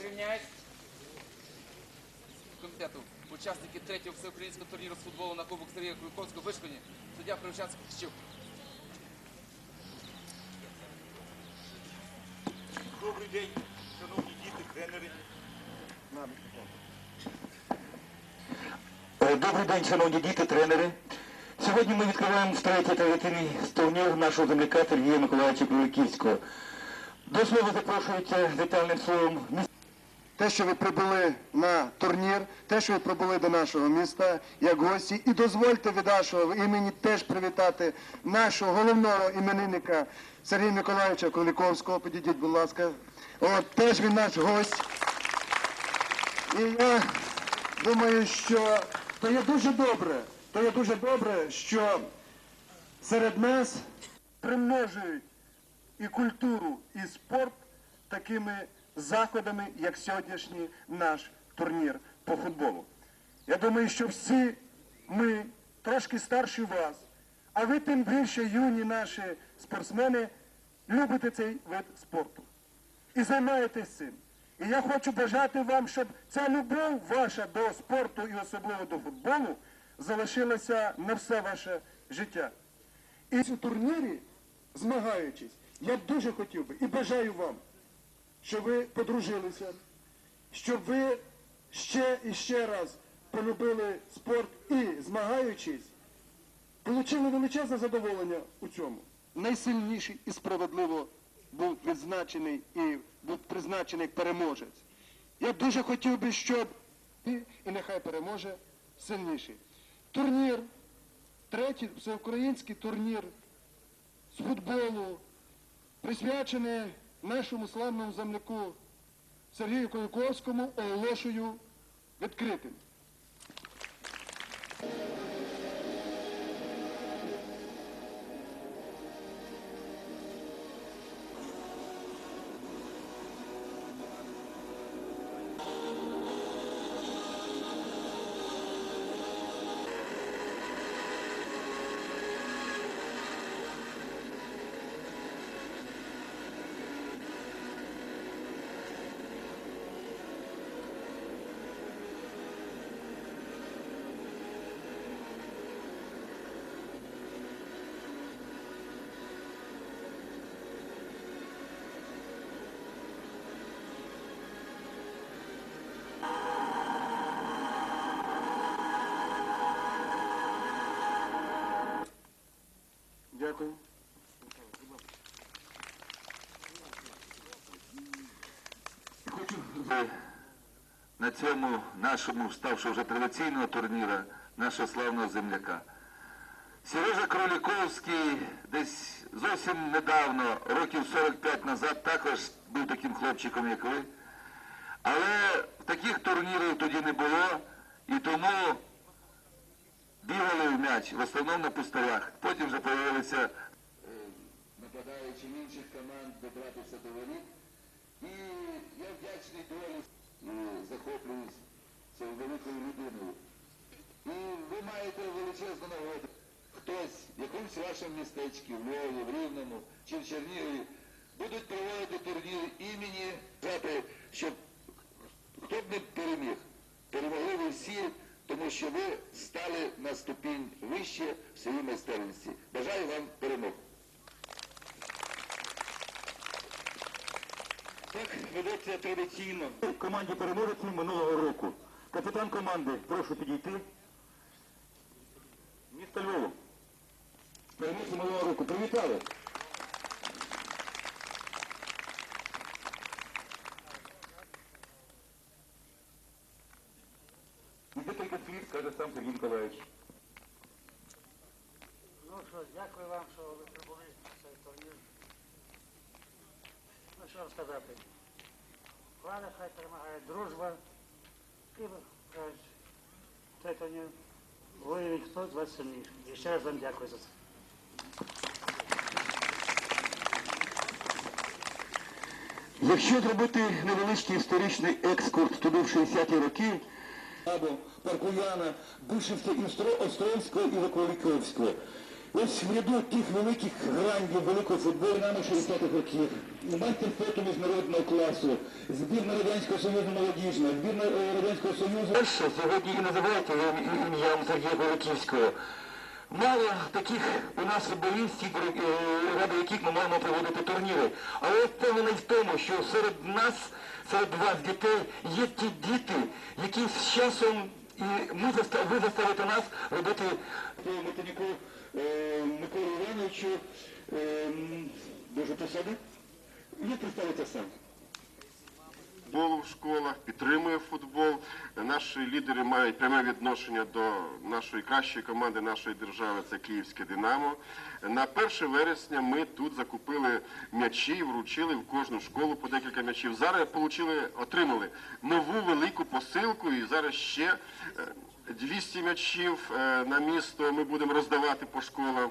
рівняють. Комітету учасники третього всеукраїнського турніру з футболу на Кубок Сергія Куликовського вишкані. Суддя Кривчанський Кищук. Добрий день, шановні діти, тренери. Е, Добрий день, шановні діти, тренери. Сьогодні ми відкриваємо втретє традиційний турнір нашого земляка Сергія Миколаївича Кроликівського. До слова запрошується вітальним словом те, що ви прибули на турнір, те, що ви прибули до нашого міста як гості. І дозвольте від нашого імені теж привітати нашого головного іменинника Сергія Миколаївича Куликовського. Підійдіть, будь ласка. От теж він наш гость. І я думаю, що то є дуже добре, то є дуже добре, що серед нас примножують і культуру, і спорт такими заходами, як сьогоднішній наш турнір по футболу. Я думаю, що всі ми трошки старші вас, а ви тим більше юні наші спортсмени любите цей вид спорту і займаєтесь цим. І я хочу бажати вам, щоб ця любов ваша до спорту і особливо до футболу залишилася на все ваше життя. І в турнірі, змагаючись, я дуже хотів би і бажаю вам, щоб ви подружилися, щоб ви ще і ще раз полюбили спорт і, змагаючись, отримали величезне задоволення у цьому. Найсильніший і справедливо був відзначений і був призначений переможець. Я дуже хотів би, щоб і, і нехай переможе сильніший. Турнір, третій всеукраїнський турнір з футболу, присвячений нашому славному земляку Сергію Куликовському, оголошую відкритим. Дякую. Хочу на цьому нашому, ставши вже традиційного турніра, нашого славного земляка. Сережа Кроліковський десь зовсім недавно, років 45 назад, також був таким хлопчиком, як ви. Але таких турнірів тоді не було, і тому бігали в м'яч, в основному на пустарях. Потім вже з'явилися нападаючи інших команд добратися до воріт. І я вдячний долі і захоплююсь цією великою людиною. І ви маєте величезну нагоду. Хтось в якомусь вашому містечку, в Львові, в Рівному чи в Чернігові будуть проводити турнір імені, щоб хто б не переміг, перемогли ви всі, тому що ви стали на ступінь вище в своїй майстерності. Бажаю вам перемог. Так ведеться традиційно. Команді переможець минулого року. Капітан команди, прошу підійти. Місто Львова. Переможці минулого року. Привітали. І декілька слів скаже сам Сергій Миколаївич. Ну що, дякую вам, що ви прибули на цей турнір. Ну що вам сказати? Влада хай перемагає дружба. І цей турнір воюють хто з вас сильніший. І ще раз вам дякую за це. Якщо зробити невеличкий історичний екскурс туди в 60-ті роки, або Паркуяна, Бушевське, Островського і Ваколіковського, Ось в ряду тих великих грандів великого футболу нами 60-х років. Майстер спорту міжнародного класу, збірна Радянського Союзу молодіжна, збірна е, Радянського Союзу. Перше сьогодні і називається ім'ям Сергія Великівського. Мало таких у нас футболістів, е, ради яких ми маємо проводити турніри. Але впевнений в тому, що серед нас, серед вас, дітей, є ті діти, які з часом і ми ви заставите нас робити по Метаніку е, Миколу Івановичу е, дуже посади. Ви представите сам. Футболу в школах, підтримує футбол. Наші лідери мають пряме відношення до нашої кращої команди нашої держави, це Київське Динамо. На 1 вересня ми тут закупили м'ячі вручили в кожну школу по декілька м'ячів. Зараз получили, отримали нову велику посилку і зараз ще е, 200 м'ячів е, на місто ми будемо роздавати по школам.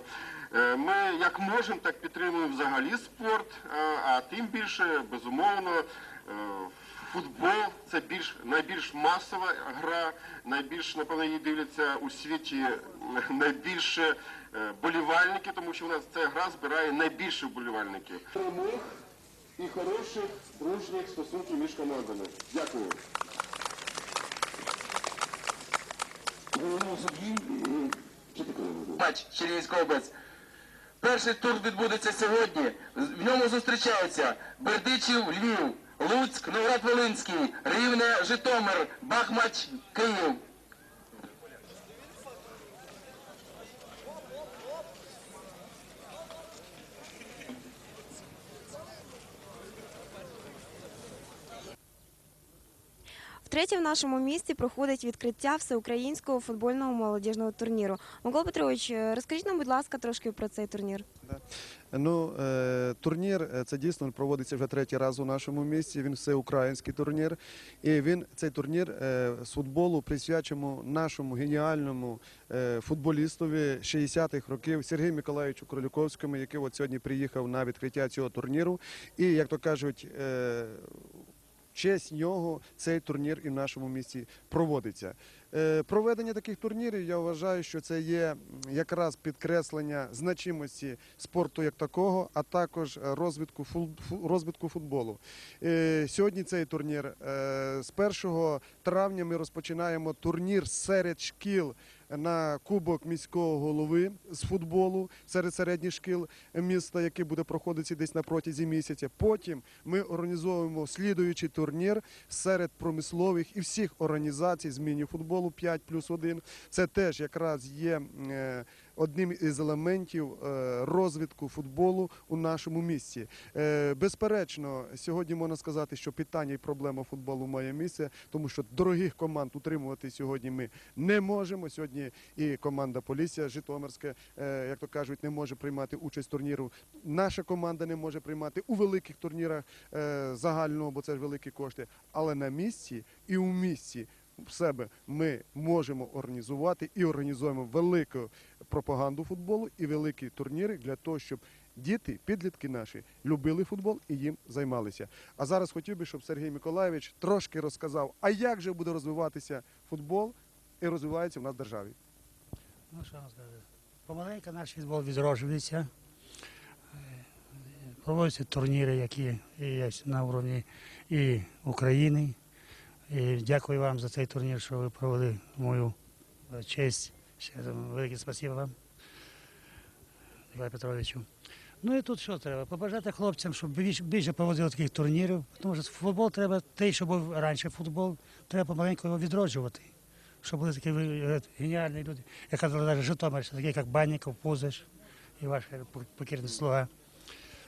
Е, Ми як можемо, так підтримуємо взагалі спорт, е, а тим більше, безумовно, е, футбол це більш найбільш масова гра, найбільш напевно її дивляться у світі е, найбільше е, болівальники, тому що у нас ця гра збирає найбільше болівальників. Перемог і хороших дружніх стосунків між командами. Дякую. матч Чернігівська область. Перший тур відбудеться сьогодні. В ньому зустрічаються Бердичів, Львів, Луцьк, Новград Волинський, Рівне, Житомир, Бахмач, Київ. Втретє в нашому місті проходить відкриття всеукраїнського футбольного молодіжного турніру. Микола Петрович, е, розкажіть нам, будь ласка, трошки про цей турнір. Ну, е, турнір е, це дійсно проводиться вже третій раз у нашому місті. Він всеукраїнський турнір. І він цей турнір е, з футболу присвячимо нашому геніальному е, футболістові 60-х років Сергію Миколаївичу Кролюковському, який от сьогодні приїхав на відкриття цього турніру. І як то кажуть. Честь нього цей турнір і в нашому місті проводиться. Е, Проведення таких турнірів я вважаю, що це є якраз підкреслення значимості спорту як такого, а також розвитку розвитку футболу. Е, Сьогодні цей турнір е, з 1 травня ми розпочинаємо турнір серед шкіл на кубок міського голови з футболу серед середніх шкіл міста, який буде проходити десь на протязі місяця. Потім ми організовуємо слідуючий турнір серед промислових і всіх організацій з міні-футболу 5 плюс 1. Це теж якраз є е, одним із елементів е, розвитку футболу у нашому місті. Е, Безперечно, сьогодні можна сказати, що питання і проблема футболу має місце, тому що дорогих команд утримувати сьогодні ми не можемо. Сьогодні і команда Полісся Житомирська, е, як то кажуть, не може приймати участь в турніру. Наша команда не може приймати у великих турнірах загального, бо це ж великі кошти. Але на місці і у місті в себе ми можемо організувати і організуємо велику пропаганду футболу і великі турніри для того, щоб діти, підлітки наші любили футбол і їм займалися. А зараз хотів би, щоб Сергій Миколаєвич трошки розказав, а як же буде розвиватися футбол і розвивається в нас в державі. Ну що вам сказати? Помаленьку наш футбол відроджується. Проводяться турніри, які є на уровні і України. І дякую вам за цей турнір, що ви провели мою честь. Ще велике спасибо вам, Николаю Петровичу. Ну і тут що треба? Побажати хлопцям, щоб більше, проводили таких турнірів. Тому що футбол треба, той, що був раніше футбол, треба помаленьку його відроджувати. Щоб були такі е, геніальні люди, як навіть Житомир, такі як Банніков, Пузиш і ваш е, покірний слуга.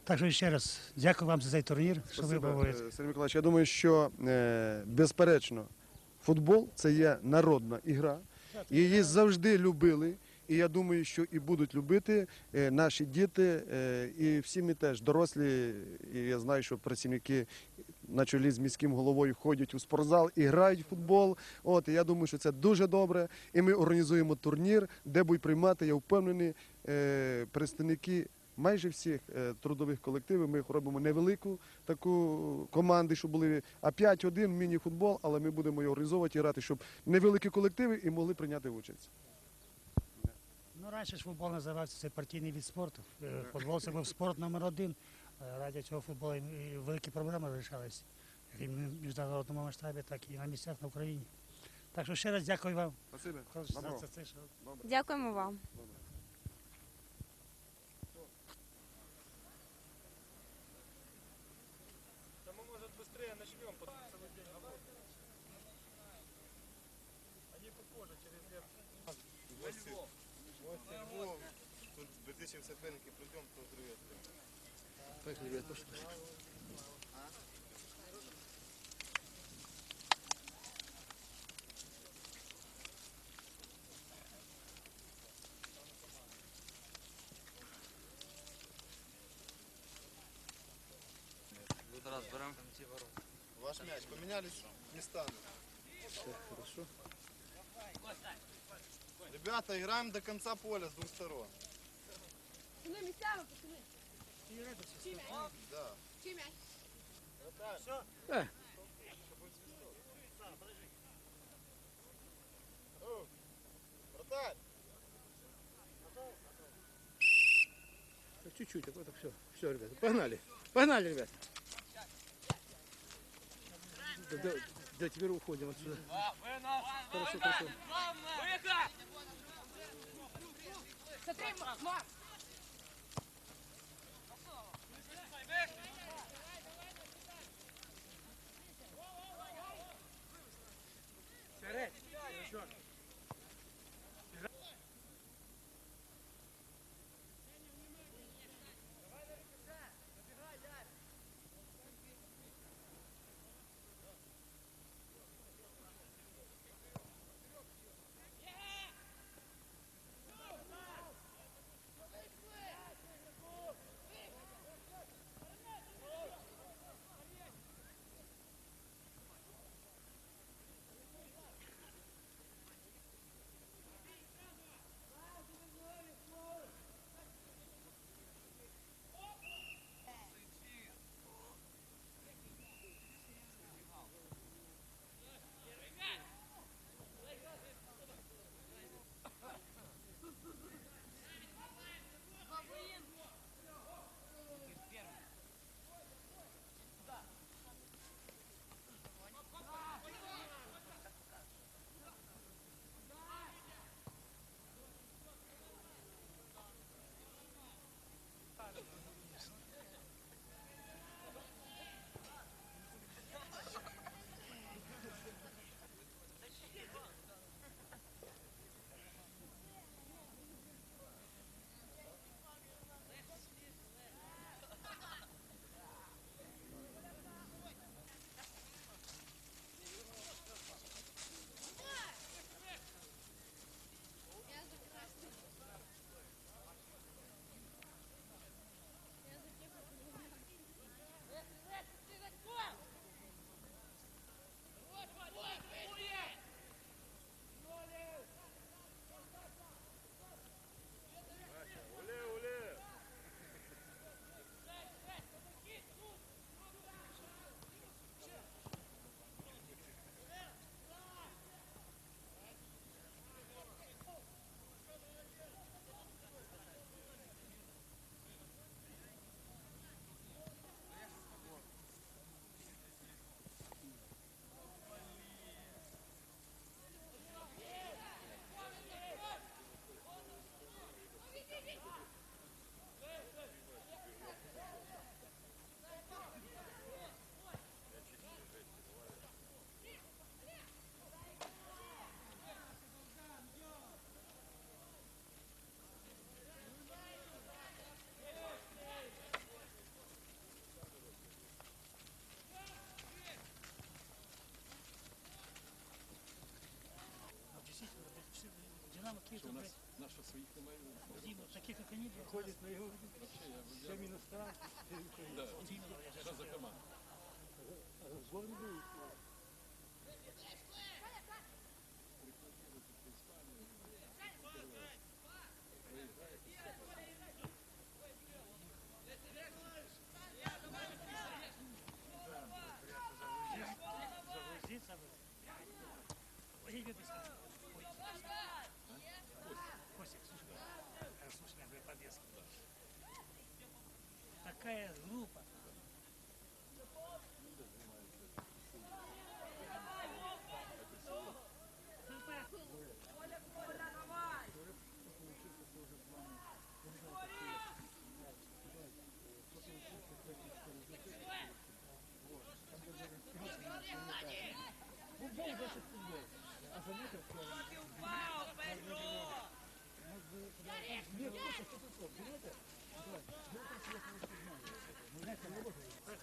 Так що ще раз дякую вам за цей турнір, що ви Спасибо, проводите. е, Сергій Миколаївич. Я думаю, що е, безперечно футбол це є народна ігра. Її завжди любили. І я думаю, що і будуть любити е, наші діти, і всі ми теж дорослі. І я знаю, що працівники на чолі з міським головою ходять у спортзал і грають в футбол. От і я думаю, що це дуже добре. І ми організуємо турнір, де будуть приймати, я впевнений, представники майже всіх е, трудових колективів. Ми робимо невелику таку команду, щоб були а 5-1 міні-футбол, але ми будемо його організовувати і грати, щоб невеликі колективи і могли прийняти участь. Ну, раніше ж футбол називався це партійний від спорту. Е, Футбол це був спорт номер один. Е, Раді цього футболу і великі проблеми вирішались. Як і в міжнародному масштабі, так і на місцях на Україні. Так що ще раз дякую вам Спасибо. за, за це, що Дякуємо вам. Тут безличим соперники придем, то взрывет. Ваш мяч. Поменялись местами. Хорошо. Ребята, играем до конца поля с двух сторон. Да. О, Вратарь! Чуть-чуть, такой, так все. Все, ребята, погнали. Погнали, ребят. Да, да, да, теперь уходим отсюда. Хорошо, хорошо. Динамо Киев, У нас наших своих немає. Таких, как они, ходят на его. Все минус штраф. Да. Что за команда?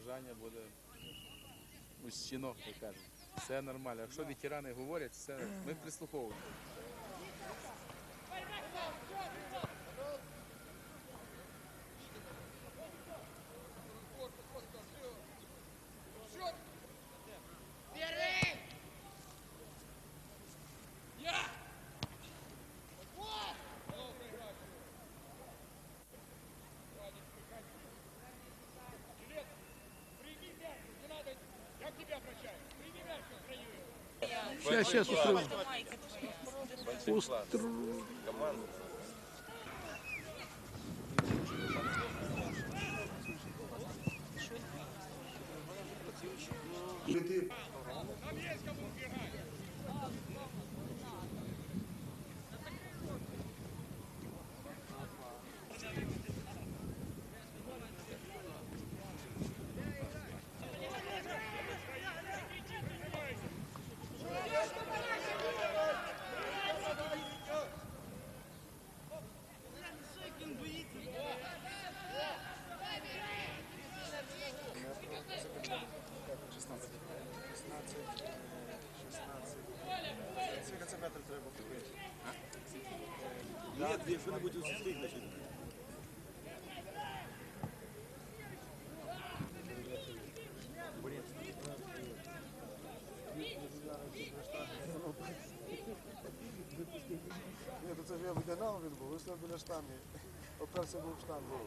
побажання буде у стінок, як кажуть. Все нормально. Якщо ветерани говорять, все, ми прислуховуємо. Сейчас, устрою. устрою. Устрою. Ні, то це ж я біля нам він був, ви стояли біля штанги. Оперся був в штангу.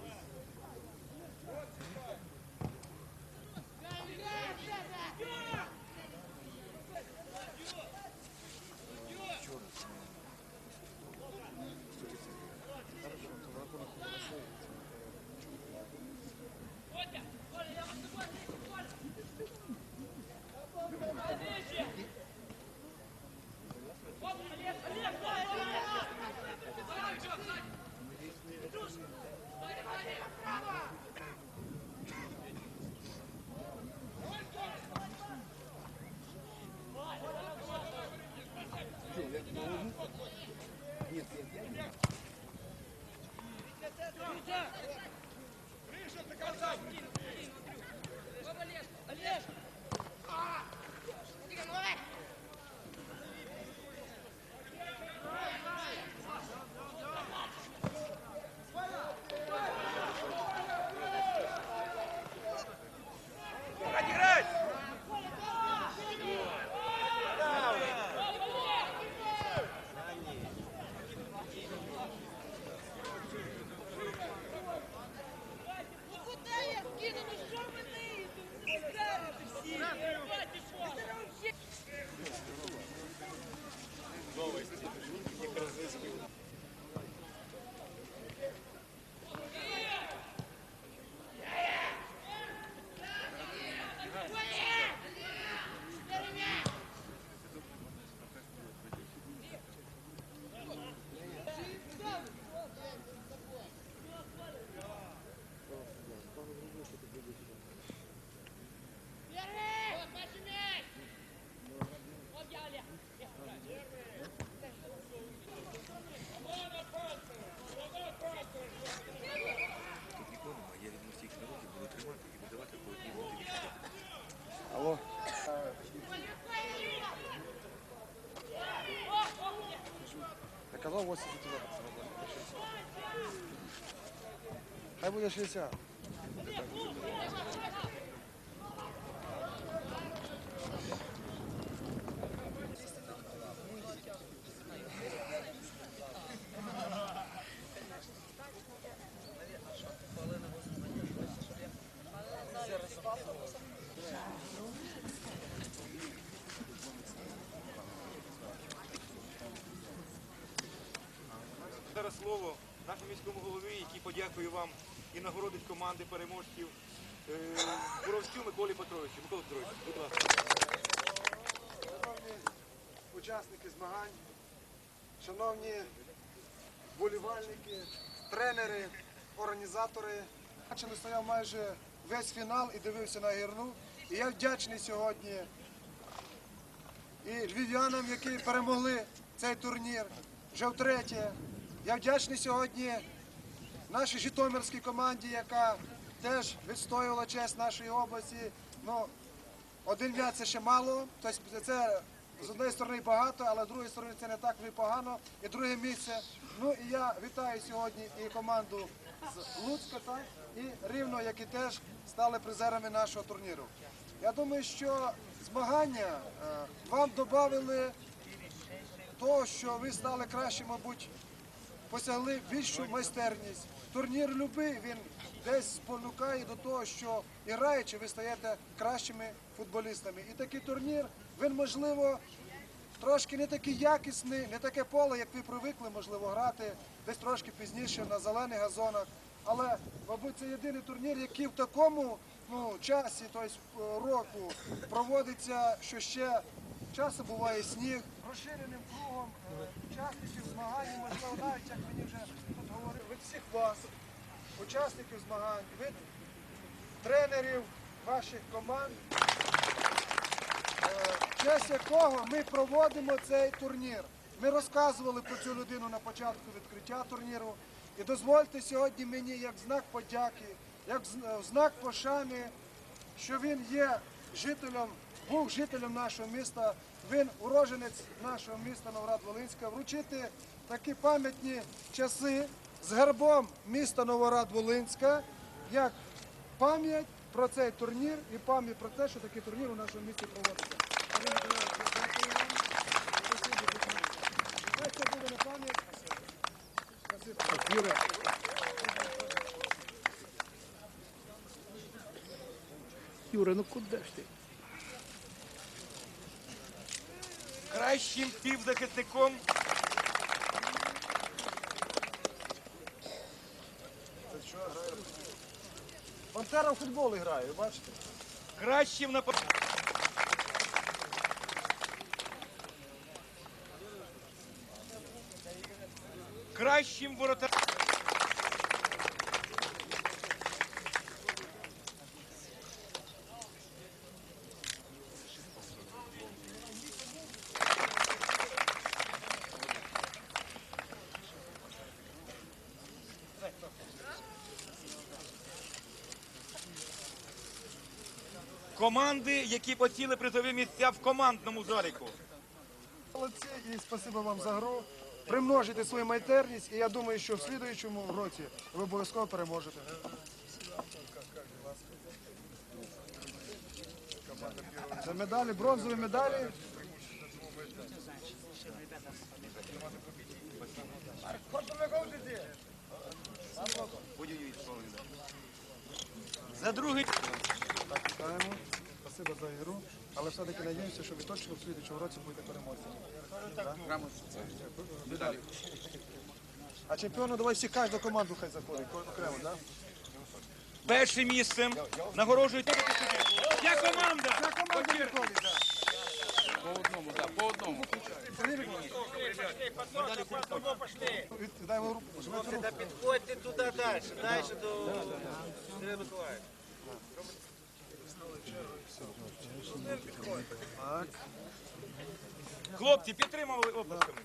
Олег! 80 сантиметрів. Хай буде 60. Зараз слово нашому міському голові, який подякує вам і нагородить команди переможців е, Миколі Петровичу. Микола Петрович, будь ласка. Шановні учасники змагань, шановні болівальники, тренери, організатори. Бачили, стояв майже весь фінал і дивився на гірну. І я вдячний сьогодні і львів'янам, які перемогли цей турнір вже втретє. Я вдячний сьогодні нашій Житомирській команді, яка теж відстоювала честь нашої області. Ну, один м'яч це ще мало, тобто це з однієї сторони багато, але з другої сторони це не так і погано. І друге місце. Ну і я вітаю сьогодні і команду з Луцька, так, і Рівно, які теж стали призерами нашого турніру. Я думаю, що змагання е, вам додали того, що ви стали краще, мабуть, посягли більшу майстерність. Турнір любий, він десь спонукає до того, що і граючи, ви стаєте кращими футболістами. І такий турнір, він можливо трошки не такий якісний, не таке поле, як ви привикли, можливо, грати десь трошки пізніше на зелених газонах. Але, мабуть, це єдиний турнір, який в такому ну, часі, тобто року, проводиться, що ще часом буває сніг. Розширеним кругом е, учасників змагань, можливо, навіть як мені вже тут говорили, від всіх вас, учасників змагань, від тренерів ваших команд, е, в честь якого ми проводимо цей турнір. Ми розказували про цю людину на початку відкриття турніру. І дозвольте сьогодні мені як знак подяки, як знак пошани, що він є жителем, був жителем нашого міста, він уроженець нашого міста Новоград-Волинська, вручити такі пам'ятні часи з гербом міста Новоград-Волинська, як пам'ять про цей турнір і пам'ять про те, що такий турнір у нашому місті проводиться. Це. Юра, ну куди ж ти? Кращим півзахисником Пантера в футбол грає, ви бачите? кращим на Кращим воротарем. Команди, які посіли призові місця в командному заліку. Молодці і спасибо вам за гру. Примножите свою майстерність, і я думаю, що в слідуючому році ви обов'язково переможете. Це медалі, бронзові медалі. За другий. За ігру. Але все-таки надіюся, що ви точно в слідуючому році будете переможцями. Медалі. А чемпіону давай всі кожну команду хай заходить, окремо, так? першим місцем нагороджують. Ця команда! Ця команда виходить, так. По одному, так, по одному. Від- Дай йому руку. пожимайте руку. Підходьте туди далі, далі до Сергія Миколаївича. Хлопці, підтримали оплесками.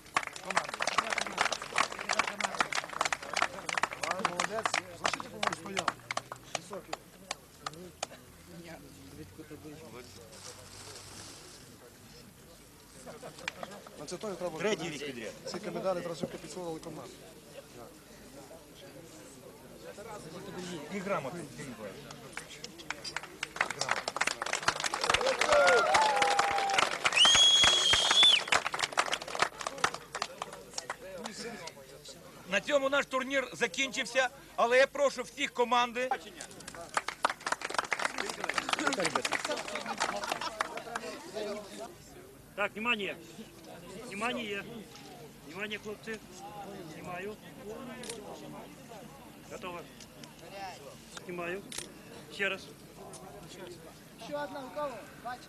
Давай, молодець. Значить, по-моєму стояв. Високий. Це той треба. Третій рік підряд. Ці медалі зразу підсилили команду. І грамоти. На цьому наш турнір закінчився, але я прошу всіх команди. Так, внимание. Внимание. Внимание, хлопцы. Снимаю. Готово. Снимаю. Еще раз. Еще одна у кого? Бачишь?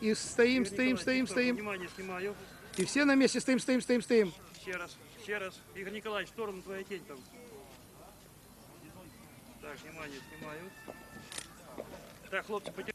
И стоим, стоим, стоим, стоим. Внимание, снимаю. И все на месте стоим, стоим, стоим, стоим. Еще раз. Еще раз. Игорь Николаевич, в сторону твоя тень там. Так, внимание, снимаю. Так, хлопцы, потя-